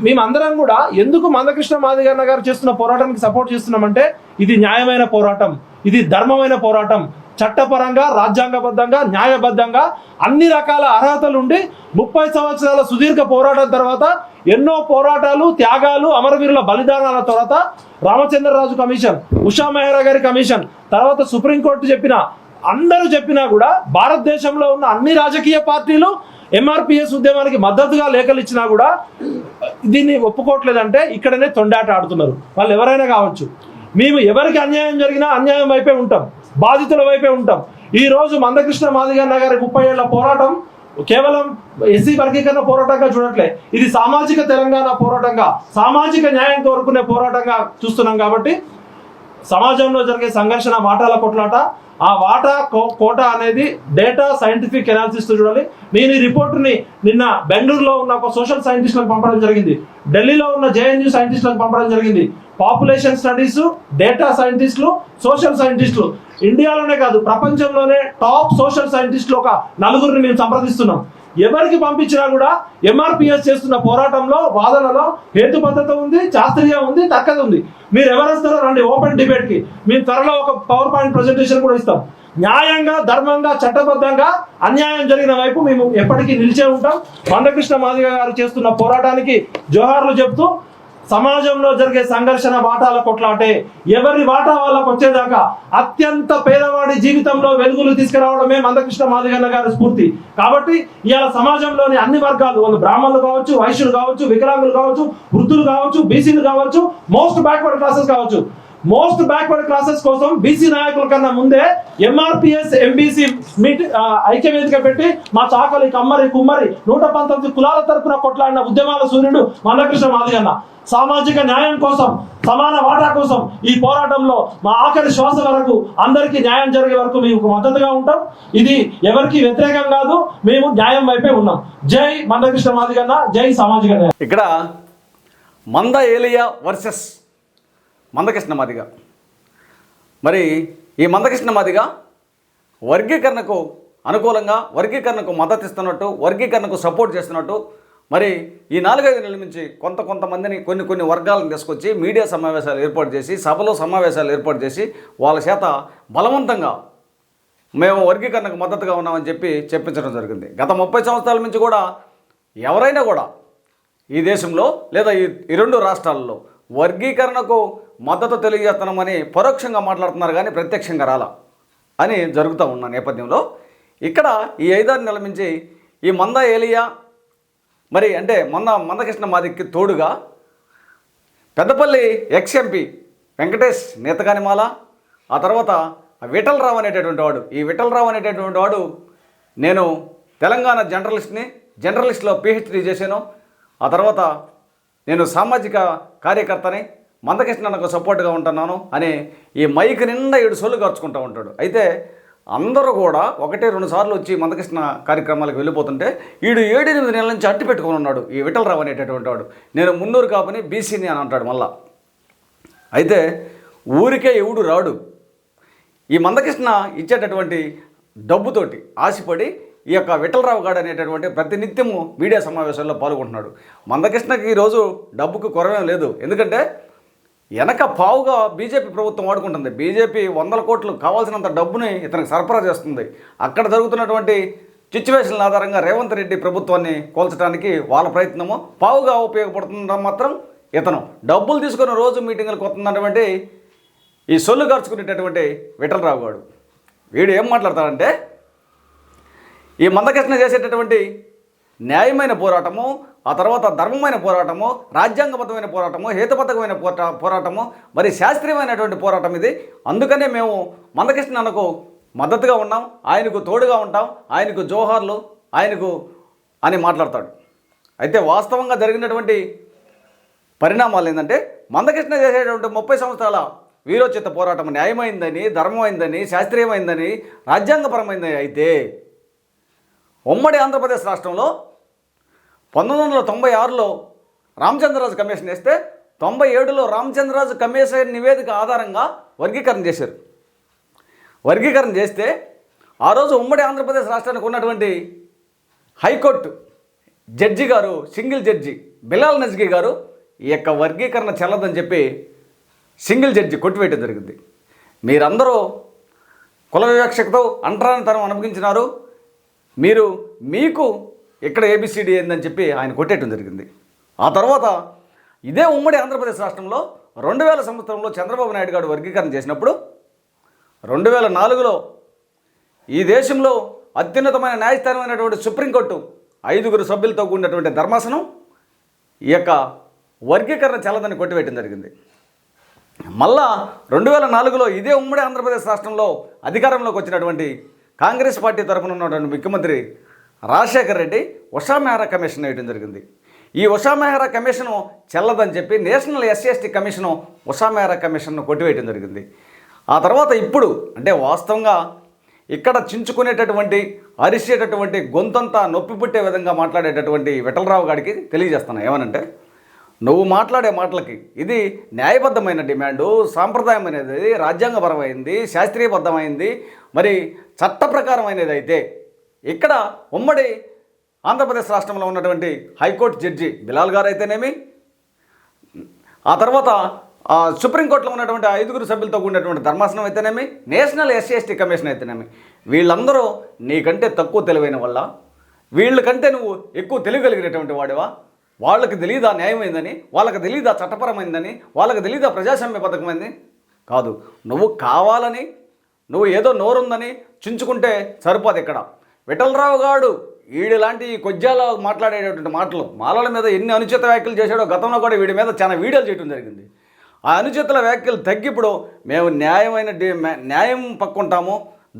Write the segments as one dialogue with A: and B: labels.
A: మేమందరం కూడా ఎందుకు మందకృష్ణ మాదిగన్న గారు చేస్తున్న పోరాటానికి సపోర్ట్ చేస్తున్నామంటే ఇది న్యాయమైన పోరాటం ఇది ధర్మమైన పోరాటం. చట్టపరంగా రాజ్యాంగబద్ధంగా న్యాయబద్ధంగా అన్ని రకాల అర్హతలుండి ముప్పై సంవత్సరాల సుదీర్ఘ పోరాటం తర్వాత ఎన్నో పోరాటాలు త్యాగాలు అమరవీరుల బలిదానాల తర్వాత రామచంద్రరాజు కమిషన్ ఉషా మెహ్రా గారి కమిషన్ తర్వాత సుప్రీంకోర్టు చెప్పిన అందరూ చెప్పినా కూడా భారతదేశంలో ఉన్న అన్ని రాజకీయ పార్టీలు ఎంఆర్పిఎస్ ఉద్యమానికి మద్దతుగా లేఖలు ఇచ్చినా కూడా దీన్ని ఒప్పుకోవట్లేదంటే ఇక్కడనే తొండాట ఆడుతున్నారు. వాళ్ళు ఎవరైనా కావచ్చు. మేము ఎవరికి అన్యాయం జరిగినా అన్యాయం వైపే ఉంటాం. బాధితుల వైపే ఉంటాం. ఈ రోజు మందకృష్ణ మాదిగన్న గారి ముప్పై ఏళ్ళ పోరాటం కేవలం ఎస్సీ వర్గీకరణ పోరాటంగా చూడట్లే. ఇది సామాజిక తెలంగాణ పోరాటంగా సామాజిక న్యాయం కోరుకునే పోరాటంగా చూస్తున్నాం కాబట్టి సమాజంలో జరిగే సంఘర్షణ వాటాల కొట్లాట ఆ వాటా కోట అనేది డేటా సైంటిఫిక్ ఎనాలిసిస్ చూడాలి. నేను ఈ రిపోర్ట్ని నిన్న బెంగళూరులో ఉన్న ఒక సోషల్ సైంటిస్టులకు పంపడం జరిగింది. ఢిల్లీలో ఉన్న జేఎన్యూ సైంటిస్టులకు పంపడం జరిగింది. పాపులేషన్ స్టడీస్ డేటా సైంటిస్టులు సోషల్ సైంటిస్టులు ఇండియాలోనే కాదు ప్రపంచంలోనే టాప్ సోషల్ సైంటిస్టులు ఒక నలుగురిని మేము సంప్రదిస్తున్నాం. ఎవరికి పంపించినా కూడా ఎంఆర్పిఎస్ చేస్తున్న పోరాటంలో వాదనలో హేతుబద్ధత ఉంది శాస్త్రీయం ఉంది తక్కది ఉంది. మీరు ఎవరిస్తారో రండి ఓపెన్ డిబేట్కి మేము త్వరలో ఒక పవర్ పాయింట్ ప్రెజెంటేషన్ కూడా ఇస్తాం. న్యాయంగా ధర్మంగా చట్టబద్ధంగా అన్యాయం జరిగిన వైపు మేము ఎప్పటికీ నిలిచే ఉంటాం. బండకృష్ణ మాదిగ గారు చేస్తున్న పోరాటానికి జోహార్లు చెప్తూ సమాజంలో జరిగే సంఘర్షణ వాటాల కొట్లాటే ఎవరి వాటా వాళ్ళకు వచ్చేదాకా అత్యంత పేదవాడి జీవితంలో వెలుగులు తీసుకురావడమే మందకృష్ణ మాదిగన్న గారి స్ఫూర్తి. కాబట్టి ఇవాళ సమాజంలోని అన్ని వర్గాలు వాళ్ళు బ్రాహ్మణులు కావచ్చు వైశ్యులు కావచ్చు వికలాంగులు కావచ్చు వృద్ధులు కావచ్చు బీసీలు కావచ్చు మోస్ట్ బ్యాక్వర్డ్ క్లాసెస్ కావచ్చు మోస్ట్ బ్యాక్వర్డ్ క్లాసెస్ కోసం బీసీ నాయకుల కన్నా ముందే ఎంఆర్పిఎస్ ఎంబీసీ మీట్ ఐక్యవేదిక పెట్టి మా చాకలి కమ్మరి కుమ్మరి నూట పంతొమ్మిది కులాల తరపున కొట్లాడిన ఉద్యమాల సూర్యుడు మందకృష్ణ మాదిగన్న సామాజిక న్యాయం కోసం సమాన వాటా కోసం ఈ పోరాటంలో మా ఆఖరి శ్వాస వరకు అందరికీ న్యాయం జరిగే వరకు మేము మద్దతుగా ఉంటాం. ఇది ఎవరికి వ్యతిరేకం కాదు మేము న్యాయం వైపే ఉన్నాం. జై మందకృష్ణ మాదిగన్న జై సామాజిక న్యాయం.
B: ఇక్కడ మంద ఏలియా వర్సెస్ మందకృష్ణ మాదిగ. మరి ఈ మందకృష్ణ మాదిగ వర్గీకరణకు అనుకూలంగా వర్గీకరణకు మద్దతు ఇస్తున్నట్టు వర్గీకరణకు సపోర్ట్ చేస్తున్నట్టు మరి ఈ నాలుగైదు నెలల నుంచి కొంత కొంతమందిని కొన్ని కొన్ని వర్గాలను తీసుకొచ్చి మీడియా సమావేశాలు ఏర్పాటు చేసి సభలో సమావేశాలు ఏర్పాటు చేసి వాళ్ళ చేత బలవంతంగా మేము వర్గీకరణకు మద్దతుగా ఉన్నామని చెప్పి చెప్పించడం జరిగింది. గత ముప్పై సంవత్సరాల నుంచి కూడా ఎవరైనా కూడా ఈ దేశంలో లేదా ఈ రెండు రాష్ట్రాల్లో వర్గీకరణకు మద్దతు తెలియజేస్తున్నామని పరోక్షంగా మాట్లాడుతున్నారు కానీ ప్రత్యక్షంగా రాలా అని జరుగుతూ ఉన్న నేపథ్యంలో ఇక్కడ ఈ ఐదారు నెలల నుంచి ఈ మంద ఏలియా మరి అంటే మంద మందకృష్ణ మాదికి తోడుగా పెద్దపల్లి ఎక్స్ ఎంపీ వెంకటేష్ నేతకానిమాల ఆ తర్వాత విఠలరావు అనేటటువంటి వాడు ఈ విఠలరావు అనేటటువంటి వాడు నేను తెలంగాణ జర్నలిస్ట్ని జర్నలిస్ట్లో పిహెచ్డీ చేశాను ఆ తర్వాత నేను సామాజిక కార్యకర్తని మందకృష్ణ నాకు సపోర్ట్గా ఉంటున్నాను అని ఈ మైక్ నిండా ఏడు సోళ్ళు ఖర్చుకుంటూ ఉంటాడు. అయితే అందరూ కూడా ఒకటే రెండు సార్లు వచ్చి మందకృష్ణ కార్యక్రమాలకు వెళ్ళిపోతుంటే వీడు ఏడెనిమిది నెలల నుంచి అట్టి పెట్టుకుని ఉన్నాడు ఈ విఠలరావు అనేటటువంటి వాడు. నేను మున్నూరు కాపుని బీసీని అని అంటాడు మళ్ళా. అయితే ఊరికే ఎవడు రాడు. ఈ మందకృష్ణ ఇచ్చేటటువంటి డబ్బుతోటి ఆశపడి ఈ యొక్క విఠలరావు గారు అనేటటువంటి ప్రతినిత్యము మీడియా సమావేశాల్లో పాల్గొంటున్నాడు. మందకృష్ణకి ఈరోజు డబ్బుకు కొరవేం లేదు. ఎందుకంటే వెనక పావుగా బీజేపీ ప్రభుత్వం వాడుకుంటుంది. బీజేపీ వందల కోట్లు కావాల్సినంత డబ్బుని ఇతనికి సరఫరా చేస్తుంది. అక్కడ జరుగుతున్నటువంటి సిచ్యువేషన్ల ఆధారంగా రేవంత్ రెడ్డి ప్రభుత్వాన్ని కోల్చడానికి వాళ్ళ ప్రయత్నము పావుగా ఉపయోగపడుతుండడం మాత్రం ఇతను. డబ్బులు తీసుకున్న రోజు మీటింగులకు వస్తున్నటువంటి ఈ సొల్లు ఖర్చుకునేటటువంటి విఠలరావు గారు. వీడు ఏం మాట్లాడతాడంటే ఈ మందకృష్ణ చేసేటటువంటి న్యాయమైన పోరాటము ఆ తర్వాత ధర్మమైన పోరాటము రాజ్యాంగబద్ధమైన పోరాటము హేతుబద్ధమైన పోరా పోరాటము మరి శాస్త్రీయమైనటువంటి పోరాటం ఇది. అందుకనే మేము మందకృష్ణ అన్నకు మద్దతుగా ఉన్నాం ఆయనకు తోడుగా ఉంటాం ఆయనకు జోహార్లు ఆయనకు అని మాట్లాడతాడు. అయితే వాస్తవంగా జరిగినటువంటి పరిణామాలు ఏంటంటే మందకృష్ణ చేసేటువంటి ముప్పై సంవత్సరాల వీరోచిత పోరాటం న్యాయమైందని ధర్మమైందని శాస్త్రీయమైందని రాజ్యాంగపరమైందని అయితే ఉమ్మడి ఆంధ్రప్రదేశ్ రాష్ట్రంలో పంతొమ్మిది వందల తొంభై ఆరులో రామచంద్రరాజు కమిషన్ వేస్తే తొంభై ఏడులో రామచంద్రరాజు కమిషన్ నివేదిక ఆధారంగా వర్గీకరణ చేశారు. వర్గీకరణ చేస్తే ఆ రోజు ఉమ్మడి ఆంధ్రప్రదేశ్ రాష్ట్రానికి ఉన్నటువంటి హైకోర్టు జడ్జి గారు సింగిల్ జడ్జి బిలాల్ నజ్గీ గారు ఈ యొక్క వర్గీకరణ చెల్లదని చెప్పి సింగిల్ జడ్జి కొట్టివేయడం జరిగింది. మీరందరూ కుల వివక్షతతో అంటరానితనం అనుభవించినారు. మీరు మీకు ఇక్కడ ఏబిసిడి ఏందని చెప్పి ఆయన కొట్టేయటం జరిగింది. ఆ తర్వాత ఇదే ఉమ్మడి ఆంధ్రప్రదేశ్ రాష్ట్రంలో రెండు వేల సంవత్సరంలో చంద్రబాబు నాయుడు గారు వర్గీకరణ చేసినప్పుడు రెండు వేల నాలుగులో ఈ దేశంలో అత్యున్నతమైన న్యాయస్థానమైనటువంటి సుప్రీంకోర్టు ఐదుగురు సభ్యులతో కూడినటువంటి ధర్మాసనం ఈ యొక్క వర్గీకరణ చల్లదని కొట్టివేయటం జరిగింది. మళ్ళా రెండు వేల నాలుగులో ఇదే ఉమ్మడి ఆంధ్రప్రదేశ్ రాష్ట్రంలో అధికారంలోకి వచ్చినటువంటి కాంగ్రెస్ పార్టీ తరఫున ఉన్నటువంటి ముఖ్యమంత్రి రాజశేఖర్ రెడ్డి ఉషా మెహ్రా కమిషన్ వేయడం జరిగింది. ఈ ఉషా మెహ్రా కమిషను చెల్లదని చెప్పి national SC ST commission Usha Mehra కమిషన్ను కొట్టివేయడం జరిగింది. ఆ తర్వాత ఇప్పుడు అంటే వాస్తవంగా ఇక్కడ చించుకునేటటువంటి అరిసేటటువంటి గొంతంతా నొప్పి పుట్టే విధంగా మాట్లాడేటటువంటి విఠలరావు గారికి తెలియజేస్తాను ఏమనంటే నువ్వు మాట్లాడే మాటలకి ఇది న్యాయబద్ధమైన డిమాండు సాంప్రదాయమైనది రాజ్యాంగపరమైంది శాస్త్రీయబద్ధమైంది. మరి చట్ట ప్రకారమైనది అయితే ఇక్కడ ఉమ్మడి ఆంధ్రప్రదేశ్ రాష్ట్రంలో ఉన్నటువంటి హైకోర్టు జడ్జి బిలాల్ గారు అయితేనేమి ఆ తర్వాత సుప్రీంకోర్టులో ఉన్నటువంటి ఐదుగురు సభ్యులతో కూడినటువంటి ధర్మాసనం అయితేనేమి? నేషనల్ ఎస్సీ ఎస్టీ కమిషన్ అయితేనేమి? వీళ్ళందరూ నీకంటే తక్కువ తెలివైన వల్ల వీళ్ళకంటే నువ్వు ఎక్కువ తెలియగలిగినటువంటి వాడివా? వాళ్ళకి తెలియదా న్యాయమైందని వాళ్ళకి తెలియదా చట్టపరమైందని? వాళ్ళకి తెలియదా ప్రజాస్వామ్య పథకమైంది? కాదు. నువ్వు కావాలని నువ్వు ఏదో నోరుందని చించుకుంటే సరిపోదు ఇక్కడ. విఠలరావు గాడు వీడిలాంటి ఈ కొజ్జాలో మాట్లాడేటటువంటి మాటలు మాలల మీద ఎన్ని అనుచిత వ్యాఖ్యలు చేశాడో గతంలో కూడా వీడి మీద చాలా వీడియోలు చేయడం జరిగింది. ఆ అనుచితుల వ్యాఖ్యలు తగ్గిప్పుడు మేము న్యాయమైన న్యాయం పక్కుంటాము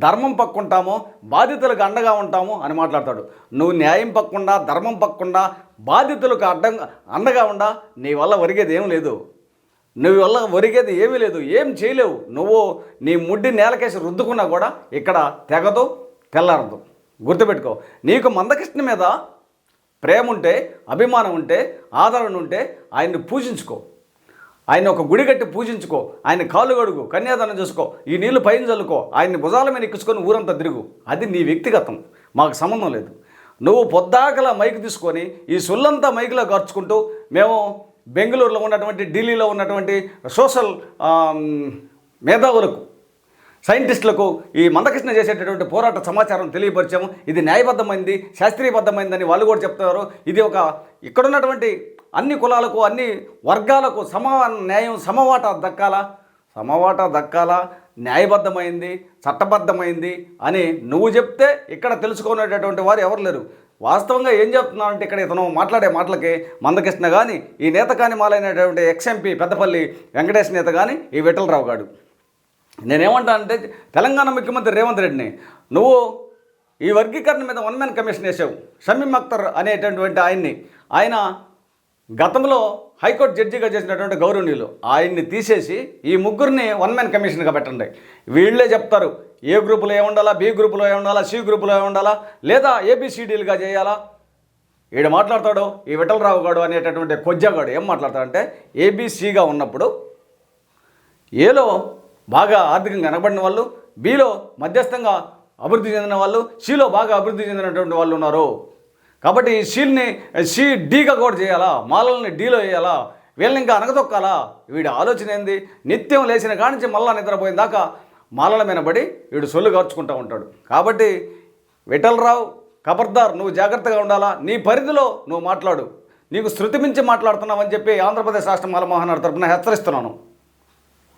B: ధర్మం పక్కుంటాము బాధితులకు అండగా ఉంటాము అని మాట్లాడతాడు. నువ్వు న్యాయం పక్కుండా ధర్మం పక్కుండా బాధితులకు అడ్డంగా అండగా ఉండా నీ వల్ల ఒరిగేది ఏం లేదు. నువ్వు వల్ల ఒరిగేది ఏమీ లేదు ఏం చేయలేవు. నువ్వు నీ ముడ్డి నేలకేసి రుద్దుకున్నా కూడా ఇక్కడ తెగదు తెల్లారదు. గుర్తుపెట్టుకో నీకు మందకృష్ణ మీద ప్రేమ ఉంటే అభిమానం ఉంటే ఆదరణ ఉంటే ఆయన్ని పూజించుకో. ఆయన ఒక గుడి కట్టి పూజించుకో ఆయన కాలు గడుగు కన్యాదానం చేసుకో ఈ నీళ్ళు పైన చల్లుకో ఆయన్ని భుజాల మీద ఎక్కించుకొని ఊరంతా తిరుగు. అది నీ వ్యక్తిగతం మాకు సంబంధం లేదు. నువ్వు పొద్దాకల మైక్ తీసుకొని ఈ సొల్లంతా మైకులో ఖర్చుకుంటూ మేము బెంగళూరులో ఉన్నటువంటి ఢిల్లీలో ఉన్నటువంటి సోషల్ మేధావులకు సైంటిస్టులకు ఈ మందకృష్ణ చేసేటటువంటి పోరాట సమాచారం తెలియపరిచాము. ఇది న్యాయబద్ధమైంది శాస్త్రీయబద్ధమైందని వాళ్ళు కూడా చెప్తున్నారు. ఇది ఒక ఇక్కడున్నటువంటి అన్ని కులాలకు అన్ని వర్గాలకు సమ న్యాయం సమవాట దక్కాలా? సమవాట దక్కాలా? న్యాయబద్ధమైంది చట్టబద్ధమైంది అని నువ్వు చెప్తే ఇక్కడ తెలుసుకునేటటువంటి వారు ఎవరు లేరు. వాస్తవంగా ఏం చెప్తున్నావు అంటే ఇక్కడ ఇతను మాట్లాడే మాటలకి మందకృష్ణ కానీ ఈ నేత కానీ మాలైనటువంటి ఎక్స్ఎంపీ పెద్దపల్లి వెంకటేష్ నేత కానీ ఈ విఠలరావు గాడు. నేనేమంటా అంటే తెలంగాణ ముఖ్యమంత్రి రేవంత్ రెడ్డిని నువ్వు ఈ వర్గీకరణ మీద వన్ మ్యాన్ కమిషన్ వేసావు షమీమ్ అఖ్తర్ అనేటటువంటి ఆయన్ని. ఆయన గతంలో హైకోర్టు జడ్జిగా చేసినటువంటి గౌరవనీయులు ఆయన్ని తీసేసి ఈ ముగ్గురిని వన్ మ్యాన్ కమిషన్గా పెట్టండి. వీళ్ళే చెప్తారు ఏ గ్రూపులో ఏ ఉండాలా బి గ్రూపులో ఏముండాలా ఉండాలా సి గ్రూపులో ఏముండాలా ఉండాలా లేదా ఏబిసిడీలుగా చేయాలా? ఈడ మాట్లాడతాడు ఈ విఠలరావు గాడు అనేటటువంటి కొజ్జగాడు ఏం మాట్లాడతాడంటే ఏబిసిగా ఉన్నప్పుడు ఏలో బాగా ఆర్థికంగా వెనకబడిన వాళ్ళు బిలో మధ్యస్థంగా అభివృద్ధి చెందిన వాళ్ళు సిలో బాగా అభివృద్ధి చెందినటువంటి వాళ్ళు ఉన్నారు. కాబట్టి ఈ షీ డీగా కూడా చేయాలా? మాలల్ని డీలో వేయాలా? వీళ్ళని ఇంకా అనగతొక్కాలా వీడి ఆలోచన ఏంది? నిత్యం లేచిన కానించి మళ్ళా నిద్రపోయిన దాకా మాలల మీనబడి వీడు సొల్లు కార్చుకుంటూ ఉంటాడు. కాబట్టి విఠలరావు ఖబర్దార్ నువ్వు జాగ్రత్తగా ఉండాలా? నీ పరిధిలో నువ్వు మాట్లాడు. నీకు శృతి మించి మాట్లాడుతున్నావు అని చెప్పి ఆంధ్రప్రదేశ్ రాష్ట్ర మాల తరఫున హెచ్చరిస్తున్నాను.